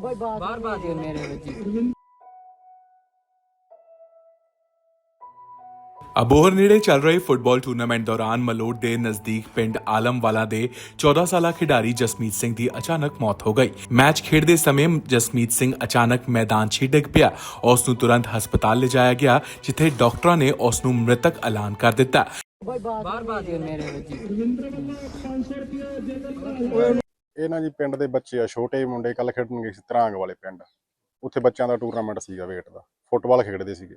ਬਾਰ ਬਾਰ ਮੇਰੇ ਵਿੱਚ ਅਬੋਹਰ ਨੇੜੇ ਚੱਲ ਰਹੇ ਫੁੱਟਬਾਲ ਟੂਰਨਾਮੈਂਟ ਦੌਰਾਨ ਮਲੋਟ ਦੇ ਨਜ਼ਦੀਕ ਪਿੰਡ ਆਲਮਵਾਲਾ ਦੇ 14 ਸਾਲਾ ਖਿਡਾਰੀ ਜਸਮੀਤ ਸਿੰਘ ਦੀ ਅਚਾਨਕ ਮੌਤ ਹੋ ਗਈ। ਮੈਚ ਖੇਡਦੇ ਸਮੇਂ ਜਸਮੀਤ ਸਿੰਘ ਅਚਾਨਕ ਮੈਦਾਨ 'ਚ ਹੀ ਡਿੱਗ ਪਿਆ। ਉਸ ਨੂੰ ਤੁਰੰਤ ਹਸਪਤਾਲ ਲਿਜਾਇਆ ਗਿਆ ਜਿੱਥੇ ਡਾਕਟਰਾਂ ਨੇ ਉਸ ਨੂੰ ਮ੍ਰਿਤਕ ਐਲਾਨ ਕਰ ਦਿੱਤਾ। ਬਾਰ ਬਾਰ ਮੇਰੇ ਵਿੱਚ ਇਹ ਨਾ ਜੀ ਪਿੰਡ ਦੇ ਬੱਚੇ ਆ ਛੋਟੇ ਮੁੰਡੇ ਕੱਲ ਖੇਡਣ ਗਏ ਸੀ ਤਰਾਂਗ ਵਾਲੇ ਪਿੰਡ। ਉੱਥੇ ਬੱਚਿਆਂ ਦਾ ਟੂਰਨਾਮੈਂਟ ਸੀਗਾ ਵੇਟ ਦਾ ਫੁੱਟਬਾਲ ਖੇਡਦੇ ਸੀਗੇ।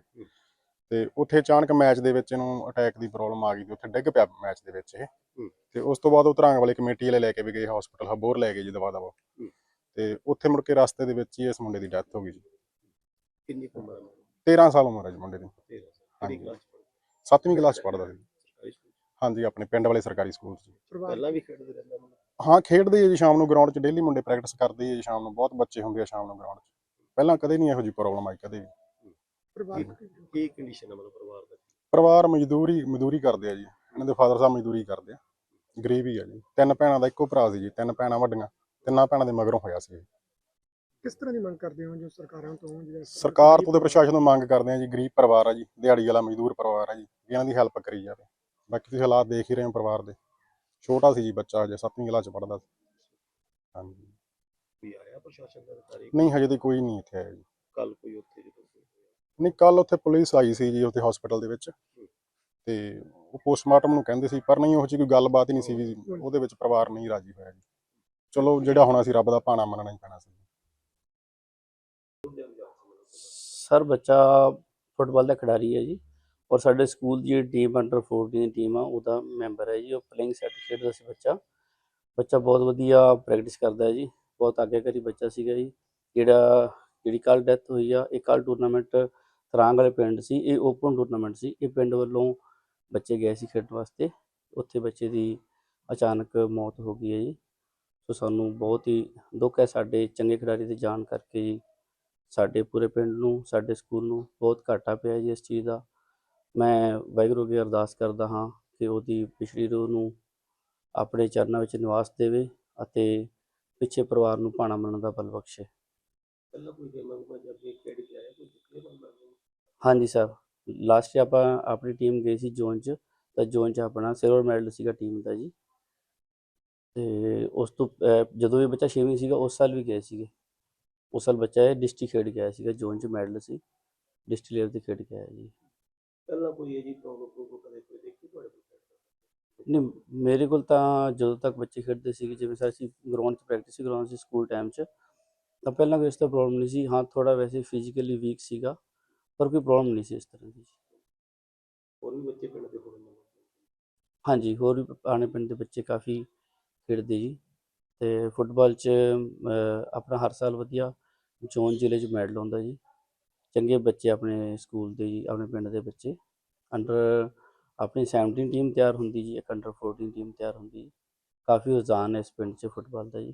ਤੇ ਉੱਥੇ ਅਚਾਨਕ ਮੈਚ ਦੇ ਵਿੱਚ ਇਹਨੂੰ ਅਟੈਕ ਦੀ ਪ੍ਰੋਬਲਮ ਆ ਗਈ ਤੇ ਉੱਥੇ ਡਿੱਗ ਪਿਆ ਮੈਚ ਦੇ ਵਿੱਚ ਇਹ। ਤੇ ਉਸ ਤੋਂ ਬਾਅਦ ਉਹ ਤਰਾਂਗ ਵਾਲੇ ਕਮੇਟੀ ਵਾਲੇ ਲੈ ਕੇ ਵੀ ਗਏ ਹਸਪੀਟਲ ਹਬੋਰ ਲੈ ਗਏ ਜੀ ਦਵਾ ਦਵਾ। ਤੇ ਉੱਥੇ ਮੁੜ ਕੇ ਰਸਤੇ ਦੇ ਵਿੱਚ ਹੀ ਇਸ ਮੁੰਡੇ ਦੀ ਡੈਥ ਹੋ ਗਈ ਜੀ। ਕਿੰਨੀ ਉਮਰ ਹੈ 13 ਸਾਲ ਉਮਰ ਹੈ ਜੀ ਮੁੰਡੇ ਦੀ। ਤੇਰਾ ਹਾਂਜੀ। ਕਿਹੜੀ ਕਲਾਸ ਚ 7ਵੀਂ ਕਲਾਸ ਪੜ੍ਹਦਾ ਸੀ। ਹਾਂਜੀ ਆਪਣੇ ਪਿੰਡ ਵਾਲੇ ਸਰਕਾਰੀ ਸਕੂਲ 'ਚ। ਪਹਿਲਾਂ ਵੀ ਖੇਡਦੇ ਰਹਿੰਦਾ ਮੁੰਡਾ। ਹਾਂ ਖੇਡਦੇ ਆ ਜੀ ਸ਼ਾਮ ਨੂੰ ਗਰਾਊਂਡ 'ਚ ਡੇਲੀ ਮੁੰਡੇ ਪ੍ਰੈਕਟਿਸ ਕਰਦੇ ਆ ਜੀ ਸ਼ਾਮ ਨੂੰ ਬਹੁਤ ਬੱਚੇ ਹੁੰਦੇ ਆ ਸ਼ਾਮ ਨੂੰ ਗਰਾਊਂਡ 'ਚ। ਪਹਿਲਾਂ ਕਦੇ ਨਹੀਂ ਇਹੋ ਜਿਹੀ ਪ੍ਰੋਬਲਮ ਆਈ ਕਦੇ ਵੀ। ਕੀ ਕੰਡੀਸ਼ਨ ਹੈ ਮਤਲਬ ਪਰਿਵਾਰ ਦਾ? ਪਰਿਵਾਰ ਮਜ਼ਦੂਰੀ ਮਜ਼ਦੂਰੀ ਕਰਦੇ ਆ ਜੀ। ਇਹਨਾਂ ਦੇ ਫਾਦਰ ਸਾਹਿਬ ਮਜ਼ਦੂਰੀ ਕਰਦੇ ਆ। ਗਰੀਬ ਹੀ ਆ ਜੀ। ਤਿੰਨ ਭੈਣਾਂ ਦਾ ਇੱਕੋ ਭਰਾ ਸੀ ਜੀ ਤਿੰਨ ਭੈਣਾਂ ਵੱਡੀਆਂ ਤਿੰਨਾਂ ਭੈਣਾਂ ਦੇ ਮਗਰੋਂ ਹੋਇਆ ਸੀ ਇਹ। ਕਿਸ ਤਰ੍ਹਾਂ ਦੀ ਮੰਗ ਕਰਦੇ ਹੋ ਜੋ ਸਰਕਾਰਾਂ ਤੋਂ ਜਿਹੜਾ ਸਰਕਾਰ ਤੋਂ ਤੇ ਪ੍ਰਸ਼ਾਸਨ ਤੋਂ ਮੰਗ ਕਰਦੇ ਆ ਜੀ ਗਰੀਬ ਪਰਿਵਾਰ ਆ ਜੀ ਦਿਹਾੜੀ ਵਾਲਾ ਮਜ਼ਦੂਰ ਪਰਿਵਾਰ ਆ ਜੀ ਵੀ ਇਹਨਾਂ ਦੀ ਹੈਲਪ ਕਰੀ ਜਾਵੇ। ਬਾਕੀ ਤੁਸੀਂ ਹਾਲਾਤ ਦੇਖ ਹੀ ਰਹੇ ਹੋ ਪਰਿਵਾਰ ਦੇ। ਛੋਟਾ ਸੀ ਜੀ ਬੱਚਾ ਹਜੇ 7ਵੀਂ ਕਲਾਸ ਚ ਪੜ੍ਹਦਾ ਸੀ। ਹਾਂਜੀ। ਵੀ ਆਇਆ ਪ੍ਰਸ਼ਾਸਨ ਦਾ ਅਧਿਕਾਰੀ? ਨਹੀਂ ਹਜੇ ਤੇ ਕੋਈ ਨਹੀਂ ਇੱਥੇ ਆਇਆ ਜੀ। ਕੱਲ ਕੋਈ ਉੱਥੇ ਜਦੋਂ ਕੋਈ ਹੋਇਆ। ਨਹੀਂ ਕੱਲ ਉੱਥੇ ਪੁਲਿਸ ਆਈ ਸੀ ਜੀ ਉੱਥੇ ਹਸਪੀਟਲ ਦੇ ਵਿੱਚ। ਤੇ ਉਹ ਪੋਸਟਮਾਰਟਮ ਨੂੰ ਕਹਿੰਦੇ ਸੀ ਪਰ ਨਹੀਂ ਉਹ 'ਚ ਕੋਈ ਗੱਲਬਾਤ ਹੀ ਨਹੀਂ ਸੀ ਵੀ ਉਹਦੇ ਵਿੱਚ ਪਰਿਵਾਰ ਨਹੀਂ ਰਾਜੀ ਹੋਇਆ ਜੀ। ਚਲੋ ਜਿਹੜਾ ਹੋਣਾ ਸੀ ਰੱਬ ਦਾ ਭਾਣਾ ਮੰਨਣਾ ਹੀ ਪੈਣਾ ਸੀ। ਸਰ ਬੱਚਾ ਫੁੱਟਬਾਲ ਦਾ ਖਿਡਾਰੀ ਹੈ ਜੀ। ਔਰ ਸਾਡੇ ਸਕੂਲ ਦੀ ਜਿਹੜੀ ਟੀਮ ਅੰਡਰ 14 ਦੀ ਟੀਮ ਆ, ਉਹਦਾ ਮੈਂਬਰ ਹੈ ਜੀ, ਉਹ ਪਲੇਇੰਗ ਸੈਟ ਖੇਡਦਾ ਸੀ ਬੱਚਾ। ਬੱਚਾ ਬਹੁਤ ਵਧੀਆ ਪ੍ਰੈਕਟਿਸ ਕਰਦਾ ਹੈ ਜੀ, ਬਹੁਤ ਆਗੇਕਾਰੀ ਬੱਚਾ ਸੀਗਾ ਜੀ। ਜਿਹੜਾ, ਜਿਹੜੀ ਕੱਲ ਡੈਥ ਹੋਈ ਆ, ਇਹ ਕੱਲ ਟੂਰਨਾਮੈਂਟ ਤਰਾਂਗ ਵਾਲੇ ਪਿੰਡ ਸੀ, ਇਹ ਓਪਨ ਟੂਰਨਾਮੈਂਟ ਸੀ। ਇਹ ਪਿੰਡ ਵੱਲੋਂ ਬੱਚੇ ਗਏ ਸੀ ਖੇਡਣ ਵਾਸਤੇ। ਉੱਥੇ ਬੱਚੇ ਦੀ ਅਚਾਨਕ ਮੌਤ ਹੋ ਗਈ ਹੈ ਜੀ। ਸੋ ਸਾਨੂੰ ਬਹੁਤ ਹੀ ਦੁੱਖ ਹੈ ਸਾਡੇ ਚੰਗੇ ਖਿਡਾਰੀ ਦੀ ਜਾਣ ਕਰਕੇ ਜੀ। ਸਾਡੇ ਪੂਰੇ ਪਿੰਡ ਨੂੰ, ਸਾਡੇ ਸਕੂਲ ਨੂੰ ਬਹੁਤ ਘਾਟਾ ਪਿਆ ਜੀ ਇਸ ਚੀਜ਼ ਦਾ। ਮੈਂ ਵਾਹਿਗੁਰੂ ਅੱਗੇ ਅਰਦਾਸ ਕਰਦਾ ਹਾਂ ਕਿ ਉਹਦੀ ਪਿਛਲੀ ਰੂਹ ਨੂੰ ਆਪਣੇ ਚਰਨਾਂ ਵਿੱਚ ਨਿਵਾਸ ਦੇਵੇ ਅਤੇ ਪਿੱਛੇ ਪਰਿਵਾਰ ਨੂੰ ਭਾਣਾ ਮੰਨਣ ਦਾ ਬਲ ਬਖਸ਼ੇ। ਵੀ ਹਾਂਜੀ ਸਰ ਲਾਸਟ ਆਪਾਂ ਆਪਣੀ ਟੀਮ ਗਈ ਸੀ ਜ਼ੋਨ 'ਚ ਤਾਂ ਜ਼ੋਨ 'ਚ ਆਪਣਾ ਸਿਲਵਰ ਮੈਡਲ ਸੀਗਾ ਟੀਮ ਦਾ ਜੀ। ਤੇ ਉਸ ਤੋਂ ਜਦੋਂ ਇਹ ਬੱਚਾ ਛੇਵੀਂ ਸੀਗਾ ਉਸ ਸਾਲ ਵੀ ਗਏ ਸੀਗੇ। ਉਸ ਸਾਲ ਬੱਚਾ ਇਹ ਡਿਸਟ੍ਰਿਕਟ ਖੇਡ ਆਇਆ ਸੀਗਾ ਜ਼ੋਨ 'ਚ ਮੈਡਲ ਸੀ। ਡਿਸਟ੍ਰਿਕਟ ਲੈਵਲ ਤੇ ਖੇਡ ਆਇਆ ਜੀ। ਪਹਿਲਾਂ ਕੋਈ ਇਹ ਜੀ ਪ੍ਰੋਬਲਮ ਕੋਈ ਕਦੇ ਕੋਈ ਦੇਖੀ ਤੁਹਾਡੇ ਕੋਲ ਖੇਡਦਾ ਨਹੀਂ ਮੇਰੇ ਕੋਲ ਤਾਂ ਜਦੋਂ ਤੱਕ ਬੱਚੇ ਖੇਡਦੇ ਸੀਗੇ ਜਿਵੇਂ ਅਸੀਂ ਗਰਾਊਂਡ 'ਚ ਪ੍ਰੈਕਟਿਸ ਸੀ ਗਰਾਊਂਡ 'ਚ ਸਕੂਲ ਟਾਈਮ 'ਚ ਤਾਂ ਪਹਿਲਾਂ ਕੋਈ ਇਸ ਤਰ੍ਹਾਂ ਪ੍ਰੋਬਲਮ ਨਹੀਂ ਸੀ। ਹਾਂ ਥੋੜਾ ਵੈਸੇ ਫਿਜ਼ੀਕਲੀ ਵੀਕ ਸੀਗਾ ਪਰ ਕੋਈ ਪ੍ਰੋਬਲਮ ਨਹੀਂ ਸੀ ਇਸ ਤਰ੍ਹਾਂ ਦੀ। ਹੋਰ ਵੀ ਬੱਚੇ ਪਿੰਡ ਦੇ ਹੋਣੇ ਨੇ? ਹਾਂਜੀ ਹੋਰ ਵੀ ਆਣੇ ਪਿੰਡ ਦੇ ਬੱਚੇ ਕਾਫੀ ਖੇਡਦੇ ਜੀ। ਤੇ ਫੁੱਟਬਾਲ 'ਚ ਆਪਣਾ ਹਰ ਸਾਲ ਵਧੀਆ ਜ਼ੋਨ ਜ਼ਿਲ੍ਹੇ 'ਚ ਮੈਡਲ ਆਉਂਦਾ ਜੀ। ਚੰਗੇ ਬੱਚੇ ਆਪਣੇ ਸਕੂਲ ਦੇ ਜੀ, ਆਪਣੇ ਪਿੰਡ ਦੇ ਬੱਚੇ। ਅੰਡਰ ਆਪਣੀ 17 ਟੀਮ ਤਿਆਰ ਹੁੰਦੀ ਜੀ, ਇੱਕ ਅੰਡਰ 14 ਟੀਮ ਤਿਆਰ ਹੁੰਦੀ। ਜੀ ਕਾਫੀ ਰੁਝਾਨ ਹੈ ਇਸ ਪਿੰਡ 'ਚ ਫੁੱਟਬਾਲ ਦਾ ਜੀ।